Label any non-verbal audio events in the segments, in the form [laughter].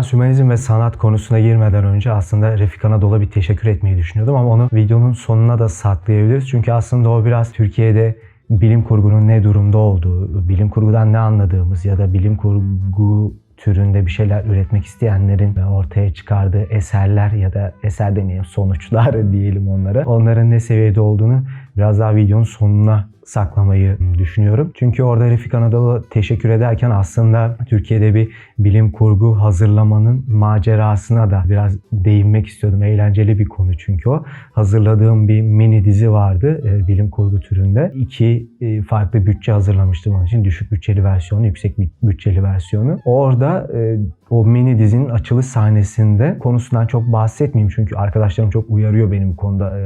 Transhümanizm ve sanat konusuna girmeden önce aslında Refik Anadolu'ya bir teşekkür etmeyi düşünüyordum ama onu videonun sonuna da saklayabiliriz. Çünkü aslında o biraz Türkiye'de bilim kurgunun ne durumda olduğu, bilim kurgudan ne anladığımız ya da bilim kurgu türünde bir şeyler üretmek isteyenlerin ortaya çıkardığı eserler ya da eser demeyelim sonuçlar [laughs] diyelim onlara. Onların ne seviyede olduğunu biraz daha videonun sonuna saklamayı düşünüyorum. Çünkü orada Refik Anadolu teşekkür ederken aslında Türkiye'de bir bilim kurgu hazırlamanın macerasına da biraz değinmek istiyordum. Eğlenceli bir konu çünkü o. Hazırladığım bir mini dizi vardı e, bilim kurgu türünde. İki e, farklı bütçe hazırlamıştım onun için. Düşük bütçeli versiyonu, yüksek bütçeli versiyonu. Orada e, o mini dizinin açılış sahnesinde konusundan çok bahsetmeyeyim çünkü arkadaşlarım çok uyarıyor benim konuda.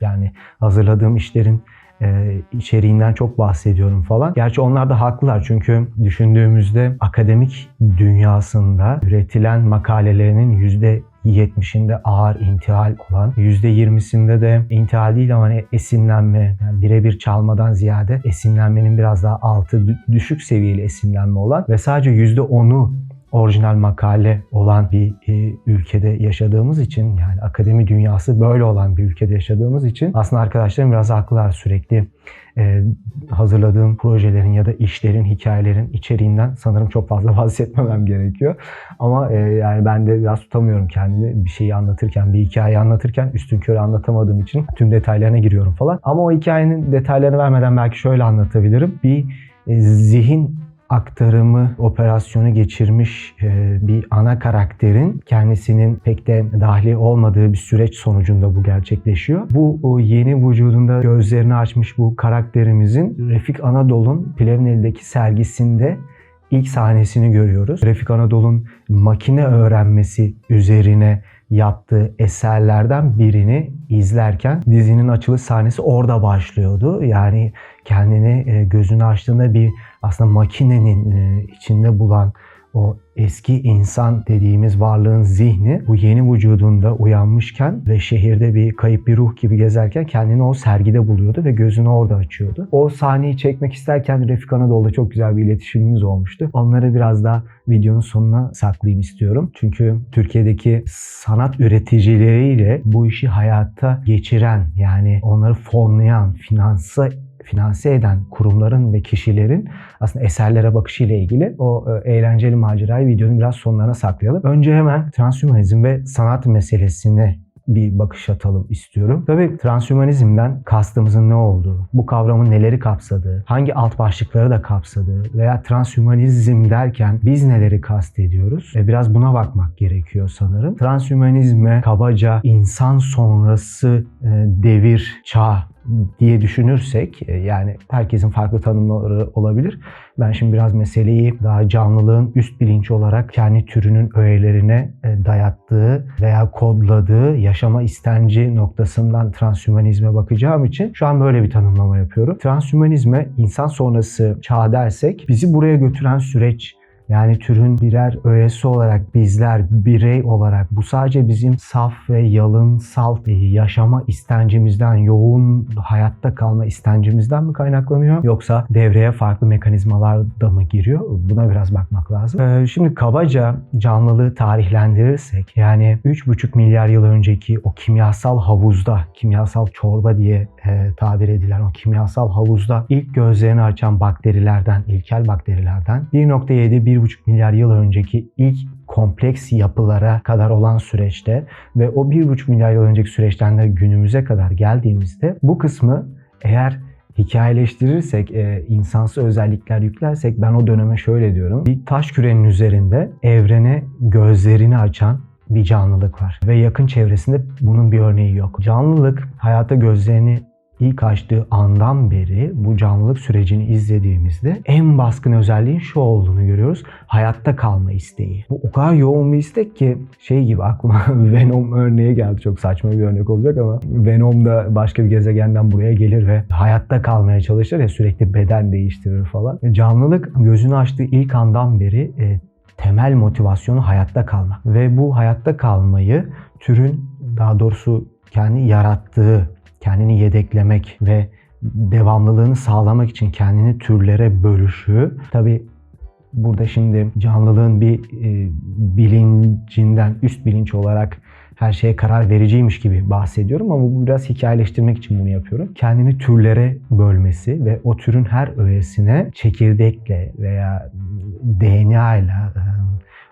Yani hazırladığım işlerin e, içeriğinden çok bahsediyorum falan. Gerçi onlar da haklılar çünkü düşündüğümüzde akademik dünyasında üretilen makalelerinin yüzde 70'inde ağır intihal olan, %20'sinde de intihal değil ama hani esinlenme, yani birebir çalmadan ziyade esinlenmenin biraz daha altı düşük seviyeli esinlenme olan ve sadece %10'u orijinal makale olan bir e, ülkede yaşadığımız için yani akademi dünyası böyle olan bir ülkede yaşadığımız için aslında arkadaşlarım biraz haklılar sürekli e, hazırladığım projelerin ya da işlerin, hikayelerin içeriğinden sanırım çok fazla [laughs] bahsetmemem gerekiyor. Ama e, yani ben de biraz tutamıyorum kendimi bir şeyi anlatırken, bir hikayeyi anlatırken üstün körü anlatamadığım için tüm detaylarına giriyorum falan. Ama o hikayenin detaylarını vermeden belki şöyle anlatabilirim. Bir e, zihin aktarımı operasyonu geçirmiş e, bir ana karakterin kendisinin pek de dahli olmadığı bir süreç sonucunda bu gerçekleşiyor. Bu yeni vücudunda gözlerini açmış bu karakterimizin Refik Anadolu'nun Plevneli'deki sergisinde ilk sahnesini görüyoruz. Refik Anadolu'nun makine öğrenmesi üzerine yaptığı eserlerden birini izlerken dizinin açılış sahnesi orada başlıyordu. Yani kendini e, gözünü açtığında bir aslında makinenin e, içinde bulan o eski insan dediğimiz varlığın zihni bu yeni vücudunda uyanmışken ve şehirde bir kayıp bir ruh gibi gezerken kendini o sergide buluyordu ve gözünü orada açıyordu. O sahneyi çekmek isterken Refik Anadolu'da çok güzel bir iletişimimiz olmuştu. Onları biraz daha videonun sonuna saklayayım istiyorum. Çünkü Türkiye'deki sanat üreticileriyle bu işi hayatta geçiren yani onları fonlayan, finanse finanse eden kurumların ve kişilerin aslında eserlere bakışıyla ilgili o e, eğlenceli macerayı videonun biraz sonlarına saklayalım. Önce hemen transhümanizm ve sanat meselesine bir bakış atalım istiyorum. Tabii transhümanizmden kastımızın ne olduğu, bu kavramın neleri kapsadığı, hangi alt başlıkları da kapsadığı veya transhümanizm derken biz neleri kastediyoruz? E biraz buna bakmak gerekiyor sanırım. Transhümanizme kabaca insan sonrası e, devir, çağ diye düşünürsek e, yani herkesin farklı tanımları olabilir. Ben şimdi biraz meseleyi daha canlılığın üst bilinç olarak kendi türünün öğelerine e, dayattığı veya kodladığı yaşama istenci noktasından transhümanizme bakacağım için şu an böyle bir tanımlama yapıyorum. Transhümanizme insan sonrası çağ dersek bizi buraya götüren süreç yani türün birer öğesi olarak bizler birey olarak bu sadece bizim saf ve yalın salt yaşama istencimizden, yoğun hayatta kalma istencimizden mi kaynaklanıyor? Yoksa devreye farklı mekanizmalar da mı giriyor? Buna biraz bakmak lazım. Ee, şimdi kabaca canlılığı tarihlendirirsek yani 3,5 milyar yıl önceki o kimyasal havuzda, kimyasal çorba diye e, tabir edilen o kimyasal havuzda ilk gözlerini açan bakterilerden, ilkel bakterilerden 1.7 1,5 milyar yıl önceki ilk kompleks yapılara kadar olan süreçte ve o 1,5 milyar yıl önceki süreçten de günümüze kadar geldiğimizde bu kısmı eğer hikayeleştirirsek, e, insansı özellikler yüklersek ben o döneme şöyle diyorum. Bir taş kürenin üzerinde evrene gözlerini açan bir canlılık var ve yakın çevresinde bunun bir örneği yok. Canlılık hayata gözlerini ilk açtığı andan beri bu canlılık sürecini izlediğimizde en baskın özelliğin şu olduğunu görüyoruz. Hayatta kalma isteği. Bu o kadar yoğun bir istek ki şey gibi aklıma [laughs] Venom örneği geldi. Çok saçma bir örnek olacak ama Venom da başka bir gezegenden buraya gelir ve hayatta kalmaya çalışır ya sürekli beden değiştirir falan. Canlılık gözünü açtığı ilk andan beri e, temel motivasyonu hayatta kalmak. Ve bu hayatta kalmayı türün daha doğrusu kendi yarattığı kendini yedeklemek ve devamlılığını sağlamak için kendini türlere bölüşü tabi burada şimdi canlılığın bir e, bilincinden üst bilinç olarak her şeye karar vericiymiş gibi bahsediyorum ama bu biraz hikayeleştirmek için bunu yapıyorum. Kendini türlere bölmesi ve o türün her öğesine çekirdekle veya DNA ile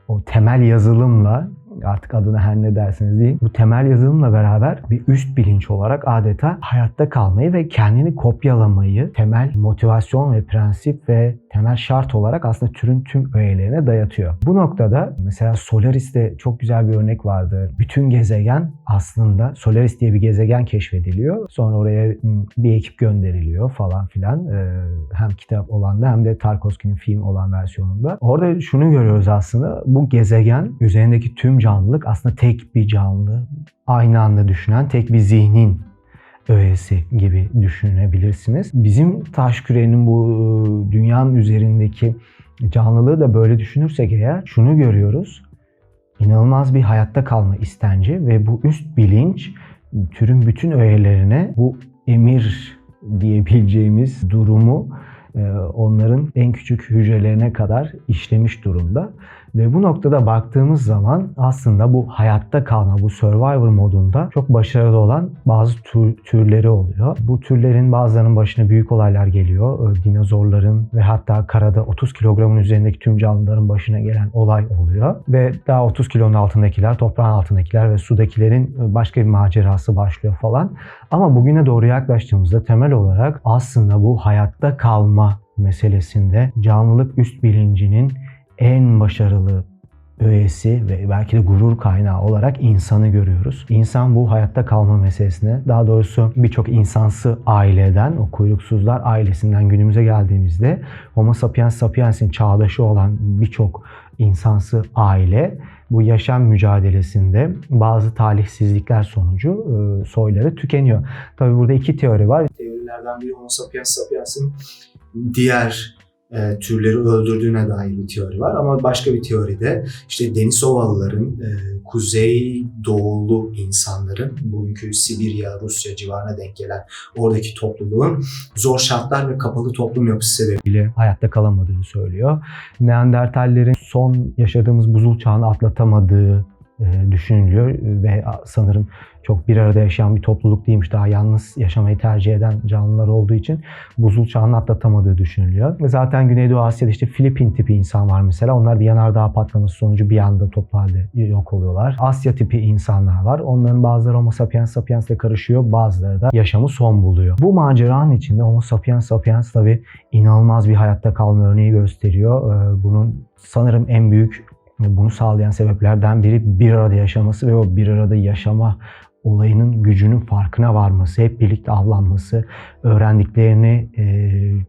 o temel yazılımla artık adına her ne derseniz deyin. Bu temel yazılımla beraber bir üst bilinç olarak adeta hayatta kalmayı ve kendini kopyalamayı temel motivasyon ve prensip ve temel şart olarak aslında türün tüm öğelerine dayatıyor. Bu noktada mesela Solaris'te çok güzel bir örnek vardı. Bütün gezegen aslında Solaris diye bir gezegen keşfediliyor. Sonra oraya bir ekip gönderiliyor falan filan. Hem kitap olan da hem de Tarkovski'nin film olan versiyonunda. Orada şunu görüyoruz aslında. Bu gezegen üzerindeki tüm canlılık aslında tek bir canlı. Aynı anda düşünen tek bir zihnin öğesi gibi düşünebilirsiniz. Bizim taş kürenin bu ıı, dünyanın üzerindeki canlılığı da böyle düşünürsek eğer şunu görüyoruz. İnanılmaz bir hayatta kalma istenci ve bu üst bilinç türün bütün öğelerine bu emir diyebileceğimiz durumu onların en küçük hücrelerine kadar işlemiş durumda. Ve bu noktada baktığımız zaman aslında bu hayatta kalma, bu survivor modunda çok başarılı olan bazı tür, türleri oluyor. Bu türlerin bazılarının başına büyük olaylar geliyor. Dinozorların ve hatta karada 30 kilogramın üzerindeki tüm canlıların başına gelen olay oluyor. Ve daha 30 kilonun altındakiler, toprağın altındakiler ve sudakilerin başka bir macerası başlıyor falan. Ama bugüne doğru yaklaştığımızda temel olarak aslında bu hayatta kalma meselesinde canlılık üst bilincinin en başarılı öğesi ve belki de gurur kaynağı olarak insanı görüyoruz. İnsan bu hayatta kalma meselesine, daha doğrusu birçok insansı aileden, o kuyruksuzlar ailesinden günümüze geldiğimizde Homo sapiens sapiens'in çağdaşı olan birçok insansı aile bu yaşam mücadelesinde bazı talihsizlikler sonucu e, soyları tükeniyor. Tabii burada iki teori var. Teorilerden biri Homo sapiens sapiens'in diğer e, türleri öldürdüğüne dair bir teori var. Ama başka bir teoride işte Denisovalıların, e, kuzey doğulu insanların, bugünkü Sibirya, Rusya civarına denk gelen oradaki topluluğun zor şartlar ve kapalı toplum yapısı sebebiyle hayatta kalamadığını söylüyor. Neandertallerin son yaşadığımız buzul çağını atlatamadığı düşünülüyor ve sanırım çok bir arada yaşayan bir topluluk değilmiş. Daha yalnız yaşamayı tercih eden canlılar olduğu için buzul çağını atlatamadığı düşünülüyor. Zaten Güneydoğu Asya'da işte Filipin tipi insan var mesela. Onlar bir yanardağ patlaması sonucu bir anda toplu halde yok oluyorlar. Asya tipi insanlar var. Onların bazıları Homo sapiens sapiens ile karışıyor. Bazıları da yaşamı son buluyor. Bu maceranın içinde Homo sapiens sapiens tabi inanılmaz bir hayatta kalma örneği gösteriyor. Ee, bunun sanırım en büyük bunu sağlayan sebeplerden biri bir arada yaşaması ve o bir arada yaşama olayının gücünün farkına varması, hep birlikte avlanması, öğrendiklerini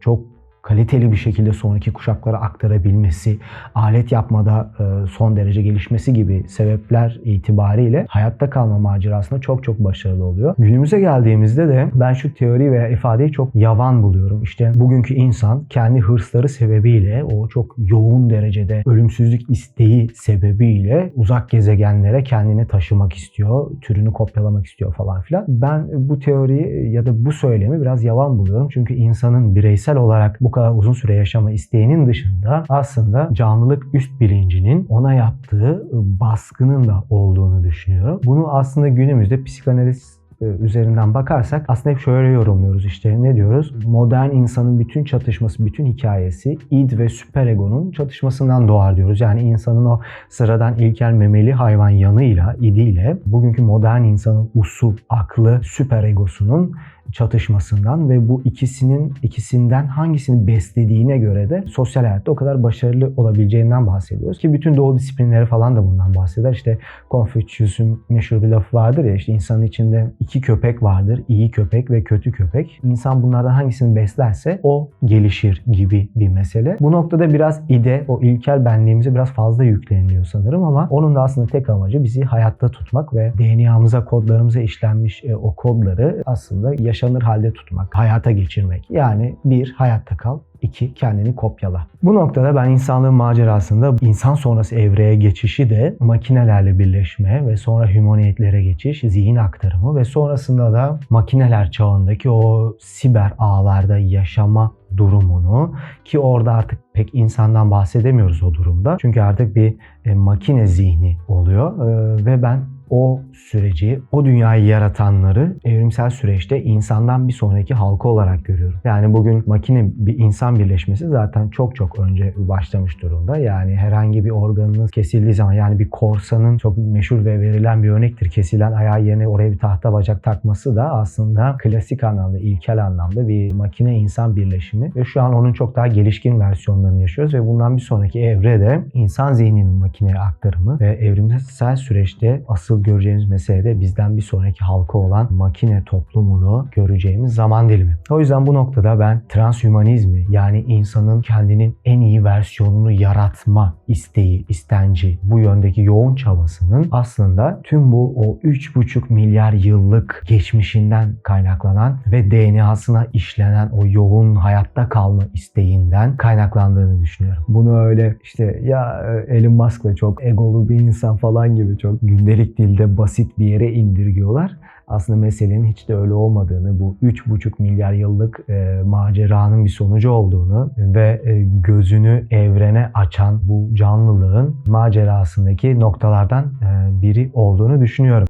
çok kaliteli bir şekilde sonraki kuşaklara aktarabilmesi, alet yapmada e, son derece gelişmesi gibi sebepler itibariyle hayatta kalma macerasında çok çok başarılı oluyor. Günümüze geldiğimizde de ben şu teori veya ifadeyi çok yavan buluyorum. İşte bugünkü insan kendi hırsları sebebiyle o çok yoğun derecede ölümsüzlük isteği sebebiyle uzak gezegenlere kendini taşımak istiyor, türünü kopyalamak istiyor falan filan. Ben bu teoriyi ya da bu söylemi biraz yavan buluyorum. Çünkü insanın bireysel olarak bu kadar uzun süre yaşama isteğinin dışında aslında canlılık üst bilincinin ona yaptığı baskının da olduğunu düşünüyorum. Bunu aslında günümüzde psikanaliz e, üzerinden bakarsak aslında hep şöyle yorumluyoruz işte ne diyoruz? Modern insanın bütün çatışması, bütün hikayesi id ve süperegonun çatışmasından doğar diyoruz. Yani insanın o sıradan ilkel memeli hayvan yanıyla, idiyle bugünkü modern insanın usul, aklı, süperegosunun çatışmasından ve bu ikisinin ikisinden hangisini beslediğine göre de sosyal hayatta o kadar başarılı olabileceğinden bahsediyoruz. Ki bütün doğu disiplinleri falan da bundan bahseder. İşte Confucius'un meşhur bir lafı vardır ya işte insanın içinde iki köpek vardır. iyi köpek ve kötü köpek. İnsan bunlardan hangisini beslerse o gelişir gibi bir mesele. Bu noktada biraz ide, o ilkel benliğimize biraz fazla yükleniliyor sanırım ama onun da aslında tek amacı bizi hayatta tutmak ve DNA'mıza, kodlarımıza işlenmiş e, o kodları aslında yaşanır halde tutmak, hayata geçirmek. Yani bir, hayatta kal. İki, kendini kopyala. Bu noktada ben insanlığın macerasında insan sonrası evreye geçişi de makinelerle birleşme ve sonra humaniyetlere geçiş, zihin aktarımı ve sonrasında da makineler çağındaki o siber ağlarda yaşama durumunu ki orada artık pek insandan bahsedemiyoruz o durumda. Çünkü artık bir e, makine zihni oluyor E, ve ben o süreci, o dünyayı yaratanları evrimsel süreçte insandan bir sonraki halka olarak görüyorum. Yani bugün makine bir insan birleşmesi zaten çok çok önce başlamış durumda. Yani herhangi bir organınız kesildiği zaman yani bir korsanın çok meşhur ve verilen bir örnektir. Kesilen ayağı yerine oraya bir tahta bacak takması da aslında klasik anlamda, ilkel anlamda bir makine insan birleşimi ve şu an onun çok daha gelişkin versiyonlarını yaşıyoruz ve bundan bir sonraki evrede insan zihninin makineye aktarımı ve evrimsel süreçte asıl göreceğimiz mesele de bizden bir sonraki halka olan makine toplumunu göreceğimiz zaman dilimi. O yüzden bu noktada ben transhümanizmi yani insanın kendinin en iyi versiyonunu yaratma isteği, istenci, bu yöndeki yoğun çabasının aslında tüm bu o 3,5 milyar yıllık geçmişinden kaynaklanan ve DNA'sına işlenen o yoğun hayatta kalma isteğinden kaynaklandığını düşünüyorum. Bunu öyle işte ya e, Elon Musk'la çok egolu bir insan falan gibi çok gündelik dilde basit bir yere indirgiyorlar. Aslında meselenin hiç de öyle olmadığını, bu 3,5 milyar yıllık e, maceranın bir sonucu olduğunu ve e, gözünü evrene açan bu canlılığın macerasındaki noktalardan e, biri olduğunu düşünüyorum.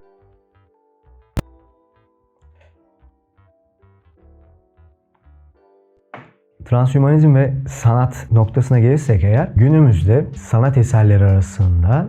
Transhümanizm ve sanat noktasına gelirsek eğer günümüzde sanat eserleri arasında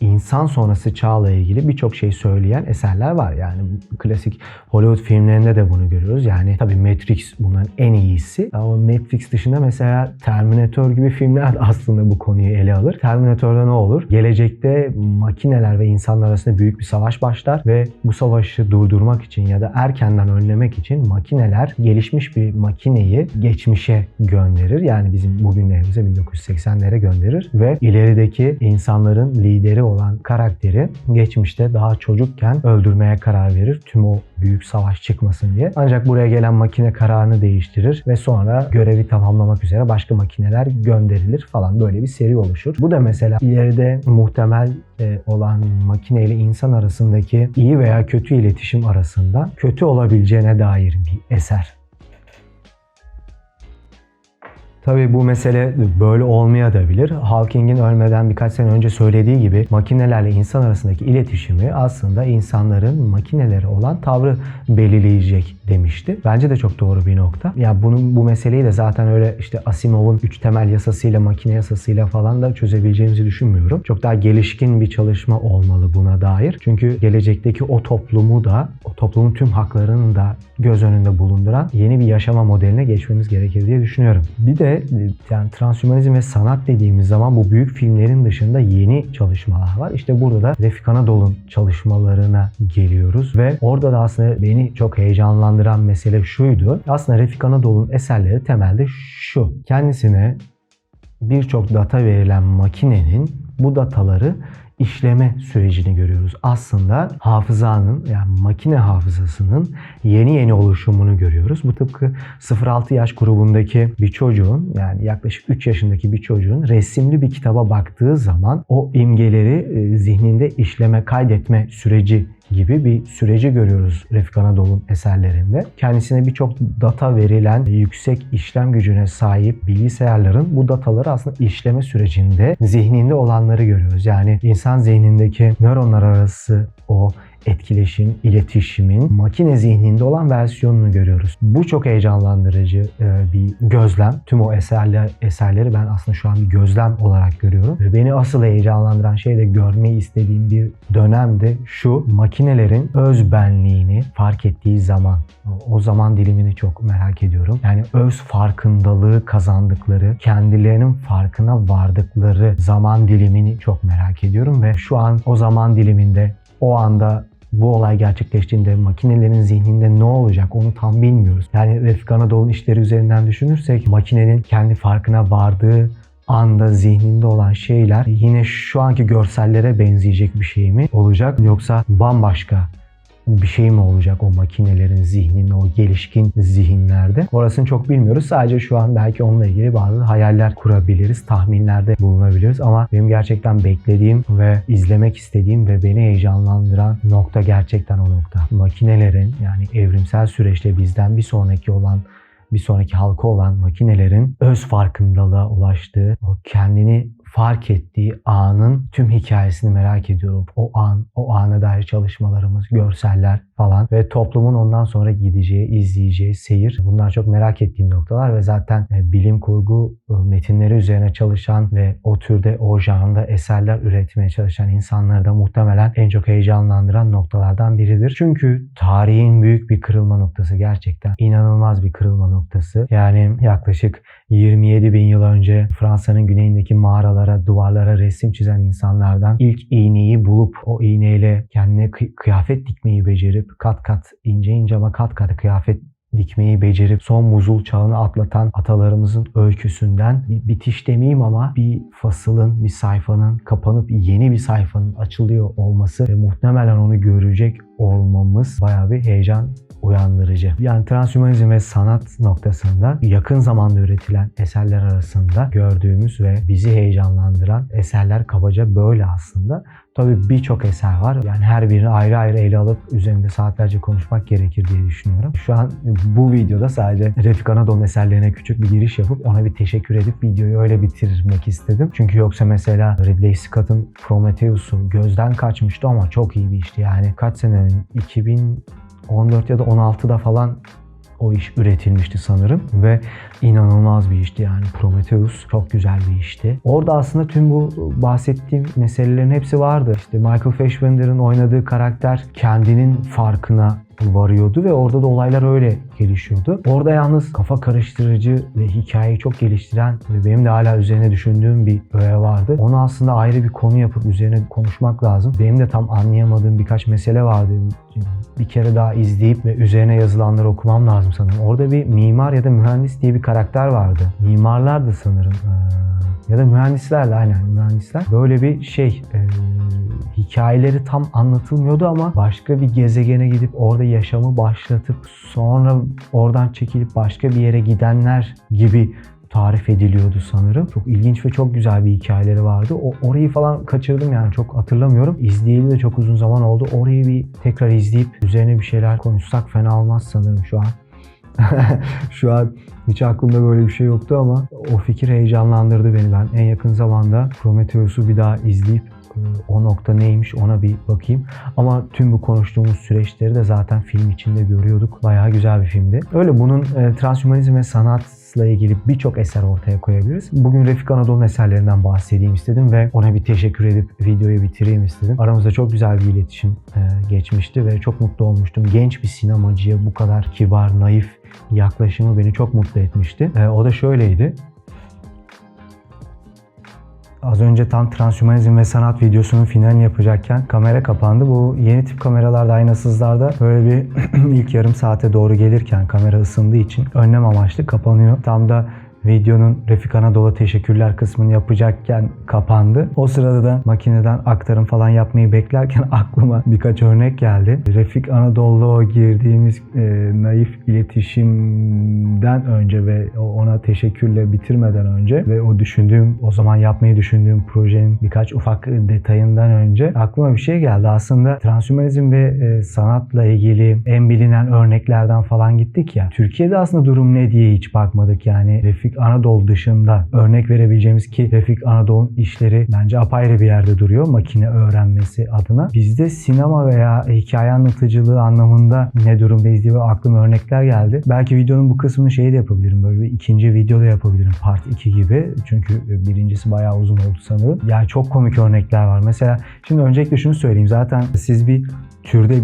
insan sonrası çağla ilgili birçok şey söyleyen eserler var. Yani klasik Hollywood filmlerinde de bunu görüyoruz. Yani tabii Matrix bunların en iyisi. Ama Matrix dışında mesela Terminator gibi filmler de aslında bu konuyu ele alır. Terminator'da ne olur? Gelecekte makineler ve insanlar arasında büyük bir savaş başlar ve bu savaşı durdurmak için ya da erkenden önlemek için makineler gelişmiş bir makineyi geçmişe gönderir. Yani bizim bugünlerimize 1980'lere gönderir ve ilerideki insanların lideri olan karakteri geçmişte daha çocukken öldürmeye karar verir. Tüm o büyük savaş çıkmasın diye. Ancak buraya gelen makine kararını değiştirir ve sonra görevi tamamlamak üzere başka makineler gönderilir falan böyle bir seri oluşur. Bu da mesela ileride muhtemel e, olan makine ile insan arasındaki iyi veya kötü iletişim arasında kötü olabileceğine dair bir eser. Tabii bu mesele böyle olmayabilir. Hawking'in ölmeden birkaç sene önce söylediği gibi makinelerle insan arasındaki iletişimi aslında insanların makinelere olan tavrı belirleyecek demişti. Bence de çok doğru bir nokta. Ya bunun bu meseleyi de zaten öyle işte Asimov'un üç temel yasasıyla, makine yasasıyla falan da çözebileceğimizi düşünmüyorum. Çok daha gelişkin bir çalışma olmalı buna dair. Çünkü gelecekteki o toplumu da, o toplumun tüm haklarını da göz önünde bulunduran yeni bir yaşama modeline geçmemiz gerekir diye düşünüyorum. Bir de yani transhümanizm ve sanat dediğimiz zaman bu büyük filmlerin dışında yeni çalışmalar var. İşte burada da Refik Anadolu'nun çalışmalarına geliyoruz ve orada da aslında beni çok heyecanlandıran mesele şuydu. Aslında Refik Anadolu'nun eserleri temelde şu. Kendisine birçok data verilen makinenin bu dataları işleme sürecini görüyoruz. Aslında hafızanın yani makine hafızasının yeni yeni oluşumunu görüyoruz. Bu tıpkı 0-6 yaş grubundaki bir çocuğun yani yaklaşık 3 yaşındaki bir çocuğun resimli bir kitaba baktığı zaman o imgeleri zihninde işleme, kaydetme süreci gibi bir süreci görüyoruz Refik Anadolu'nun eserlerinde. Kendisine birçok data verilen yüksek işlem gücüne sahip bilgisayarların bu dataları aslında işleme sürecinde zihninde olanları görüyoruz. Yani insan zihnindeki nöronlar arası o etkileşim, iletişimin makine zihninde olan versiyonunu görüyoruz. Bu çok heyecanlandırıcı bir gözlem. Tüm o eserler, eserleri ben aslında şu an bir gözlem olarak görüyorum. Ve beni asıl heyecanlandıran şey de görmeyi istediğim bir dönemde şu makinelerin öz benliğini fark ettiği zaman o zaman dilimini çok merak ediyorum. Yani öz farkındalığı kazandıkları, kendilerinin farkına vardıkları zaman dilimini çok merak ediyorum ve şu an o zaman diliminde o anda bu olay gerçekleştiğinde makinelerin zihninde ne olacak onu tam bilmiyoruz. Yani Refik Anadolu'nun işleri üzerinden düşünürsek makinenin kendi farkına vardığı anda zihninde olan şeyler yine şu anki görsellere benzeyecek bir şey mi olacak yoksa bambaşka bir şey mi olacak o makinelerin zihninde, o gelişkin zihinlerde? Orasını çok bilmiyoruz. Sadece şu an belki onunla ilgili bazı hayaller kurabiliriz, tahminlerde bulunabiliriz. Ama benim gerçekten beklediğim ve izlemek istediğim ve beni heyecanlandıran nokta gerçekten o nokta. Makinelerin yani evrimsel süreçte bizden bir sonraki olan bir sonraki halka olan makinelerin öz farkındalığa ulaştığı, o kendini fark ettiği anın tüm hikayesini merak ediyorum. O an, o ana dair çalışmalarımız, görseller falan ve toplumun ondan sonra gideceği, izleyeceği seyir. Bunlar çok merak ettiğim noktalar ve zaten e, bilim kurgu e, metinleri üzerine çalışan ve o türde, o janrda eserler üretmeye çalışan insanları da muhtemelen en çok heyecanlandıran noktalardan biridir. Çünkü tarihin büyük bir kırılma noktası gerçekten. inanılmaz bir kırılma noktası. Yani yaklaşık 27 bin yıl önce Fransa'nın güneyindeki mağaralara, duvarlara resim çizen insanlardan ilk iğneyi bulup o iğneyle kendine kı- kıyafet dikmeyi becerip kat kat ince ince ama kat kat kıyafet dikmeyi becerip son muzul çağını atlatan atalarımızın öyküsünden bir bitiş demeyeyim ama bir fasılın, bir sayfanın kapanıp yeni bir sayfanın açılıyor olması ve muhtemelen onu görecek olmamız bayağı bir heyecan uyandırıcı. Yani transhümanizm ve sanat noktasında yakın zamanda üretilen eserler arasında gördüğümüz ve bizi heyecanlandıran eserler kabaca böyle aslında. Tabii birçok eser var. Yani her birini ayrı ayrı ele alıp üzerinde saatlerce konuşmak gerekir diye düşünüyorum. Şu an bu videoda sadece Refik Anadolu'nun eserlerine küçük bir giriş yapıp ona bir teşekkür edip videoyu öyle bitirmek istedim. Çünkü yoksa mesela Ridley Scott'ın Prometheus'u gözden kaçmıştı ama çok iyi bir işti. Yani kaç sene önce? 2014 ya da 16'da falan o iş üretilmişti sanırım ve inanılmaz bir işti yani Prometheus çok güzel bir işti. Orada aslında tüm bu bahsettiğim meselelerin hepsi vardı. İşte Michael Fassbender'ın oynadığı karakter kendinin farkına varıyordu ve orada da olaylar öyle gelişiyordu. Orada yalnız kafa karıştırıcı ve hikayeyi çok geliştiren ve benim de hala üzerine düşündüğüm bir öğe vardı. Onu aslında ayrı bir konu yapıp üzerine konuşmak lazım. Benim de tam anlayamadığım birkaç mesele vardı. Bir kere daha izleyip ve üzerine yazılanları okumam lazım sanırım. Orada bir mimar ya da mühendis diye bir karakter vardı. Mimarlardı sanırım. Ya da mühendislerdi aynen mühendisler. Böyle bir şey e, hikayeleri tam anlatılmıyordu ama başka bir gezegene gidip orada yaşamı başlatıp sonra oradan çekilip başka bir yere gidenler gibi tarif ediliyordu sanırım. Çok ilginç ve çok güzel bir hikayeleri vardı. O orayı falan kaçırdım yani çok hatırlamıyorum. İzleyeli de çok uzun zaman oldu. Orayı bir tekrar izleyip üzerine bir şeyler konuşsak fena olmaz sanırım şu an. [laughs] şu an hiç aklımda böyle bir şey yoktu ama o fikir heyecanlandırdı beni. Ben en yakın zamanda Prometheus'u bir daha izleyip e, o nokta neymiş ona bir bakayım. Ama tüm bu konuştuğumuz süreçleri de zaten film içinde görüyorduk. Bayağı güzel bir filmdi. Öyle bunun e, transhümanizm ve sanatla ilgili birçok eser ortaya koyabiliriz. Bugün Refik Anadolu'nun eserlerinden bahsedeyim istedim ve ona bir teşekkür edip videoyu bitireyim istedim. Aramızda çok güzel bir iletişim e, geçmişti ve çok mutlu olmuştum. Genç bir sinemacıya bu kadar kibar, naif yaklaşımı beni çok mutlu etmişti. E, o da şöyleydi. Az önce tam transhümanizm ve sanat videosunun finalini yapacakken kamera kapandı. Bu yeni tip kameralarda, aynasızlarda böyle bir [clears throat] ilk yarım saate doğru gelirken kamera ısındığı için önlem amaçlı kapanıyor. Tam da videonun Refik Anadolu teşekkürler kısmını yapacakken kapandı. O sırada da makineden aktarım falan yapmayı beklerken [laughs] aklıma birkaç örnek geldi. Refik Anadolu girdiğimiz e, naif iletişimden önce ve ona teşekkürle bitirmeden önce ve o düşündüğüm, o zaman yapmayı düşündüğüm projenin birkaç ufak detayından önce aklıma bir şey geldi. Aslında transhümanizm ve e, sanatla ilgili en bilinen örneklerden falan gittik ya. Türkiye'de aslında durum ne diye hiç bakmadık. Yani Refik Anadolu dışında örnek verebileceğimiz ki Refik Anadolu'nun işleri bence apayrı bir yerde duruyor makine öğrenmesi adına. Bizde sinema veya hikaye anlatıcılığı anlamında ne durumdayız diye aklıma örnekler geldi. Belki videonun bu kısmını şeyi de yapabilirim. Böyle bir ikinci video da yapabilirim. Part 2 gibi. Çünkü birincisi bayağı uzun oldu sanırım. Yani çok komik örnekler var. Mesela şimdi öncelikle şunu söyleyeyim. Zaten siz bir türde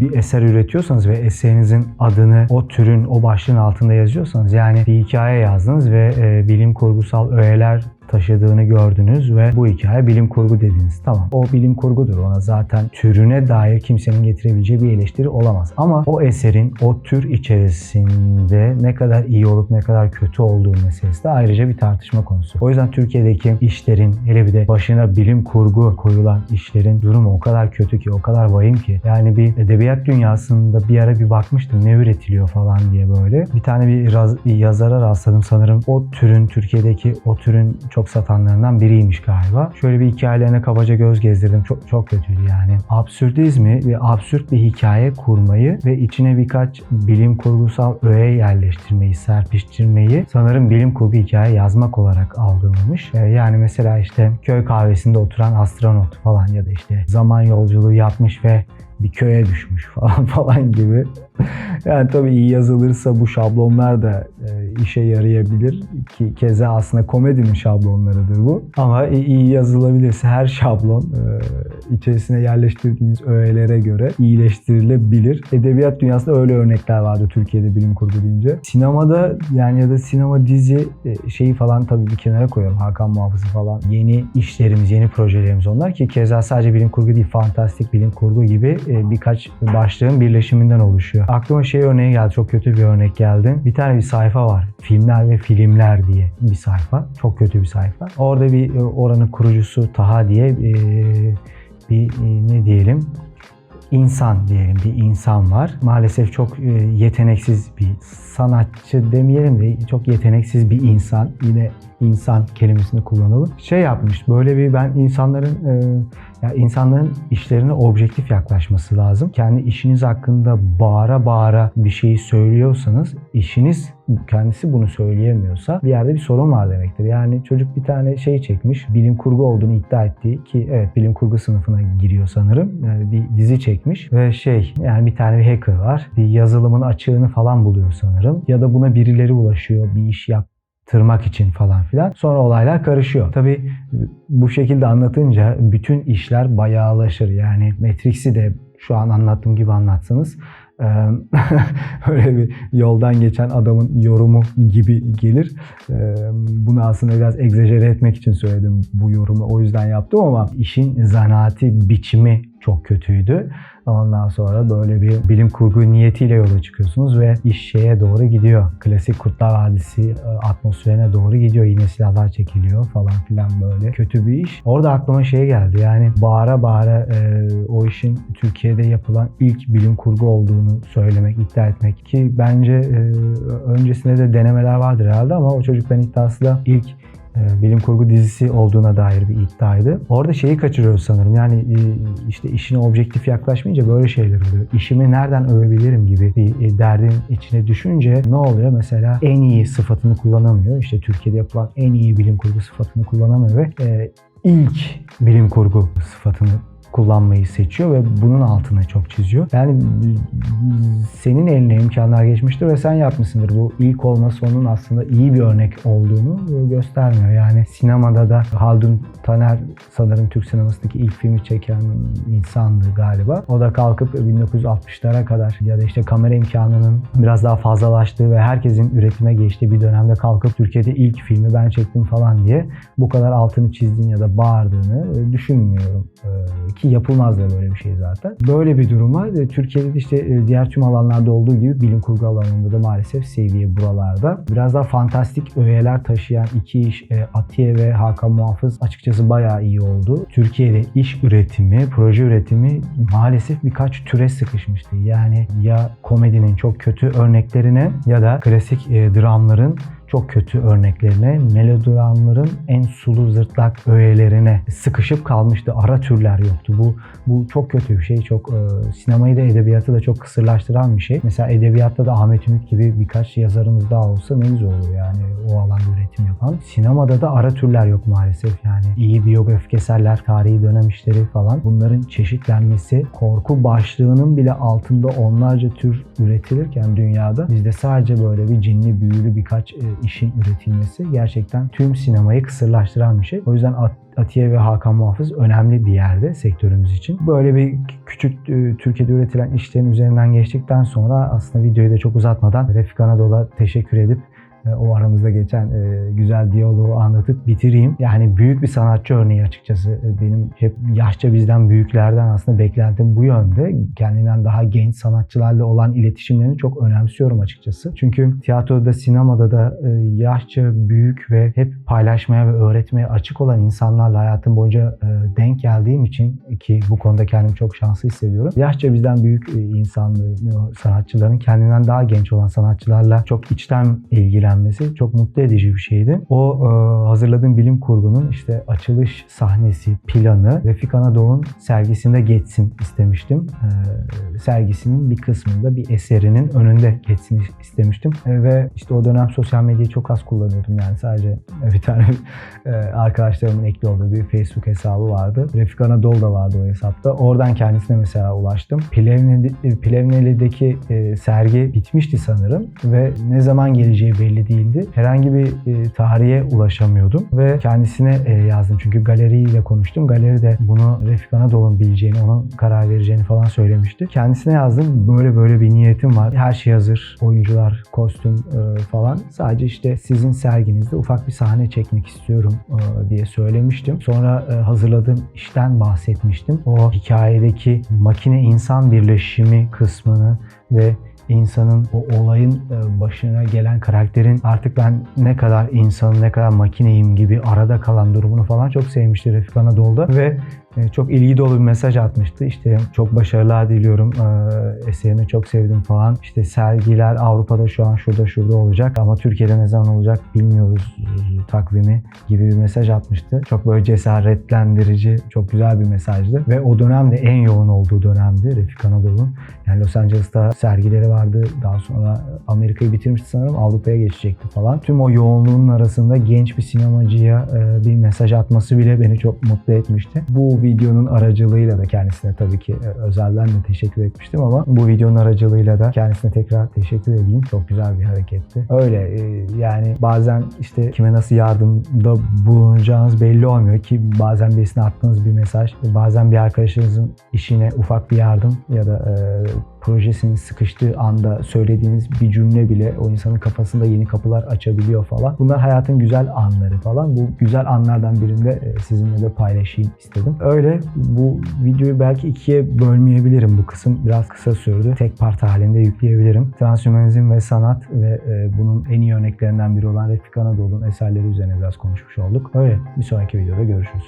bir eser üretiyorsanız ve eserinizin adını o türün, o başlığın altında yazıyorsanız yani bir hikaye yazdınız ve e, bilim kurgusal öğeler taşıdığını gördünüz ve bu hikaye bilim kurgu dediniz. Tamam o bilim kurgudur ona zaten türüne dair kimsenin getirebileceği bir eleştiri olamaz. Ama o eserin o tür içerisinde ne kadar iyi olup ne kadar kötü olduğu meselesi de ayrıca bir tartışma konusu. O yüzden Türkiye'deki işlerin hele bir de başına bilim kurgu koyulan işlerin durumu o kadar kötü ki o kadar vahim ki. Yani bir edebiyat dünyasında bir ara bir bakmıştım ne üretiliyor falan diye böyle. Bir tane bir yazara rastladım sanırım. O türün Türkiye'deki o türün çok çok satanlarından biriymiş galiba. Şöyle bir hikayelerine kabaca göz gezdirdim. Çok çok kötüydü yani. Absürdizmi ve absürt bir hikaye kurmayı ve içine birkaç bilim kurgusal öğe yerleştirmeyi, serpiştirmeyi sanırım bilim kurgu hikaye yazmak olarak algılamış. Ee, yani mesela işte köy kahvesinde oturan astronot falan ya da işte zaman yolculuğu yapmış ve bir köye düşmüş falan [laughs] falan gibi. [laughs] Yani tabii iyi yazılırsa bu şablonlar da e, işe yarayabilir ki keza aslında komedinin şablonlarıdır bu. Ama iyi yazılabilirse her şablon e, içerisine yerleştirdiğiniz öğelere göre iyileştirilebilir. Edebiyat dünyasında öyle örnekler vardı Türkiye'de bilim kurgu deyince. Sinemada yani ya da sinema dizi e, şeyi falan tabii bir kenara koyalım. Hakan Muhafız'ı falan. Yeni işlerimiz, yeni projelerimiz onlar ki keza sadece bilim kurgu değil, fantastik bilim kurgu gibi e, birkaç başlığın birleşiminden oluşuyor. Aklıma şey örneği geldi, çok kötü bir örnek geldi. Bir tane bir sayfa var. Filmler ve filmler diye bir sayfa. Çok kötü bir sayfa. Orada bir e, oranın kurucusu Taha diye e, bir e, ne diyelim insan diyelim bir insan var. Maalesef çok yeteneksiz bir sanatçı demeyelim de çok yeteneksiz bir insan. Yine insan kelimesini kullanalım. Şey yapmış böyle bir ben insanların e, ya insanların işlerine objektif yaklaşması lazım. Kendi işiniz hakkında bağıra bağıra bir şeyi söylüyorsanız işiniz kendisi bunu söyleyemiyorsa bir yerde bir sorun var demektir. Yani çocuk bir tane şey çekmiş. Bilim kurgu olduğunu iddia ettiği ki evet bilim kurgu sınıfına giriyor sanırım. Yani bir dizi çekmiş ve şey yani bir tane bir hacker var. Bir yazılımın açığını falan buluyor sanırım. Ya da buna birileri ulaşıyor bir iş yap tırmak için falan filan. Sonra olaylar karışıyor. Tabii bu şekilde anlatınca bütün işler bayağılaşır. Yani Matrix'i de şu an anlattığım gibi anlatsanız [laughs] öyle bir yoldan geçen adamın yorumu gibi gelir. Bunu aslında biraz egzajere etmek için söyledim bu yorumu. O yüzden yaptım ama işin zanaati biçimi çok kötüydü. Ondan sonra böyle bir bilim kurgu niyetiyle yola çıkıyorsunuz ve iş şeye doğru gidiyor. Klasik Kurtlar Vadisi e, atmosferine doğru gidiyor. Yine silahlar çekiliyor falan filan böyle. Kötü bir iş. Orada aklıma şey geldi yani bağıra bağıra e, o işin Türkiye'de yapılan ilk bilim kurgu olduğunu söylemek, iddia etmek ki bence e, öncesinde de denemeler vardır herhalde ama o çocukların iddiası da ilk bilim kurgu dizisi olduğuna dair bir iddiaydı. Orada şeyi kaçırıyoruz sanırım. Yani e, işte işine objektif yaklaşmayınca böyle şeyler oluyor. İşimi nereden övebilirim gibi bir e, derdin içine düşünce ne oluyor? Mesela en iyi sıfatını kullanamıyor. İşte Türkiye'de yapılan en iyi bilim kurgu sıfatını kullanamıyor ve e, ilk bilim kurgu sıfatını kullanmayı seçiyor ve bunun altını çok çiziyor. Yani senin eline imkanlar geçmiştir ve sen yapmışsındır. Bu ilk olması onun aslında iyi bir örnek olduğunu göstermiyor. Yani sinemada da Haldun Taner sanırım Türk sinemasındaki ilk filmi çeken insandı galiba. O da kalkıp 1960'lara kadar ya da işte kamera imkanının biraz daha fazlalaştığı ve herkesin üretime geçtiği bir dönemde kalkıp Türkiye'de ilk filmi ben çektim falan diye bu kadar altını çizdiğini ya da bağırdığını düşünmüyorum. Ee, Ki yapılmaz da böyle bir şey zaten. Böyle bir duruma e, Türkiye'de de işte e, diğer tüm alanlarda olduğu gibi bilim kurgu alanında da maalesef seviye buralarda. Biraz daha fantastik öğeler taşıyan iki iş e, Atiye ve Hakan Muhafız açıkçası bayağı iyi oldu. Türkiye'de iş üretimi, proje üretimi maalesef birkaç türe sıkışmıştı. Yani ya komedinin çok kötü örneklerine ya da klasik dramların çok kötü örneklerine, melodramların en sulu zırtlak öğelerine sıkışıp kalmıştı. Ara türler yoktu. Bu bu çok kötü bir şey. Çok e, sinemayı da edebiyatı da çok kısırlaştıran bir şey. Mesela edebiyatta da Ahmet Ümit gibi birkaç yazarımız daha olsa ne güzel olur yani o alanda üretim yapan. Sinemada da ara türler yok maalesef yani. iyi biyografik eserler, tarihi dönem işleri falan. Bunların çeşitlenmesi, korku başlığının bile altında onlarca tür üretilirken dünyada bizde sadece böyle bir cinli, büyülü birkaç e, işin üretilmesi gerçekten tüm sinemayı kısırlaştıran bir şey. O yüzden At- Atiye ve Hakan Muhafız önemli bir yerde sektörümüz için. Böyle bir küçük e, Türkiye'de üretilen işlerin üzerinden geçtikten sonra aslında videoyu da çok uzatmadan Refik Anadolu'ya teşekkür edip o aramızda geçen e, güzel diyaloğu anlatıp bitireyim. Yani büyük bir sanatçı örneği açıkçası. E, Benim hep yaşça bizden büyüklerden aslında beklentim bu yönde. Kendinden daha genç sanatçılarla olan iletişimlerini çok önemsiyorum açıkçası. Çünkü tiyatroda, sinemada da e, yaşça büyük ve hep paylaşmaya ve öğretmeye açık olan insanlarla hayatım boyunca e, denk geldiğim için ki bu konuda kendimi çok şanslı hissediyorum. Yaşça bizden büyük e, insanlı, o sanatçıların kendinden daha genç olan sanatçılarla çok içten ilgilen izlenmesi çok mutlu edici bir şeydi. O e, hazırladığım bilim kurgunun işte açılış sahnesi, planı Refik Anadolu'nun sergisinde geçsin istemiştim. E, sergisinin bir kısmında bir eserinin önünde geçsin istemiştim. E, ve işte o dönem sosyal medyayı çok az kullanıyordum yani sadece [laughs] bir tane e, arkadaşlarımın ekli olduğu bir Facebook hesabı vardı. Refik Anadolu da vardı o hesapta. Oradan kendisine mesela ulaştım. Plevneli- Plevneli'deki e, sergi bitmişti sanırım ve ne zaman geleceği belli değildi. Herhangi bir e, tarihe ulaşamıyordum ve kendisine e, yazdım çünkü galeriyle konuştum. Galeri de bunu Refik Anadolu'nun bileceğini, onun karar vereceğini falan söylemişti. Kendisine yazdım. Böyle böyle bir niyetim var. Her şey hazır. Oyuncular, kostüm e, falan. Sadece işte sizin serginizde ufak bir sahne çekmek istiyorum e, diye söylemiştim. Sonra e, hazırladığım işten bahsetmiştim. O hikayedeki makine insan birleşimi kısmını ve insanın o olayın e, başına gelen karakterin artık ben ne kadar insanım ne kadar makineyim gibi arada kalan durumunu falan çok sevmişti Refik Anadolu'da ve çok ilgi dolu bir mesaj atmıştı. İşte çok başarılar diliyorum. E, eserini çok sevdim falan. İşte sergiler Avrupa'da şu an şurada şurada olacak ama Türkiye'de ne zaman olacak bilmiyoruz e, takvimi gibi bir mesaj atmıştı. Çok böyle cesaretlendirici, çok güzel bir mesajdı. Ve o dönem de en yoğun olduğu dönemdi Refik Anadolu'nun. Yani Los Angeles'ta sergileri vardı. Daha sonra Amerika'yı bitirmişti sanırım. Avrupa'ya geçecekti falan. Tüm o yoğunluğun arasında genç bir sinemacıya e, bir mesaj atması bile beni çok mutlu etmişti. Bu videonun aracılığıyla da kendisine tabii ki e, özelden de teşekkür etmiştim ama bu videonun aracılığıyla da kendisine tekrar teşekkür edeyim. Çok güzel bir hareketti. Öyle e, yani bazen işte kime nasıl yardımda bulunacağınız belli olmuyor ki bazen birisine attığınız bir mesaj, bazen bir arkadaşınızın işine ufak bir yardım ya da e, projesinin sıkıştığı anda söylediğiniz bir cümle bile o insanın kafasında yeni kapılar açabiliyor falan. Bunlar hayatın güzel anları falan. Bu güzel anlardan birinde e, sizinle de paylaşayım istedim. Öyle bu videoyu belki ikiye bölmeyebilirim. Bu kısım biraz kısa sürdü. Tek part halinde yükleyebilirim. Transhümanizm ve sanat ve e, bunun en iyi örneklerinden biri olan Refik Anadolu'nun eserleri üzerine biraz konuşmuş olduk. Öyle. Bir sonraki videoda görüşürüz.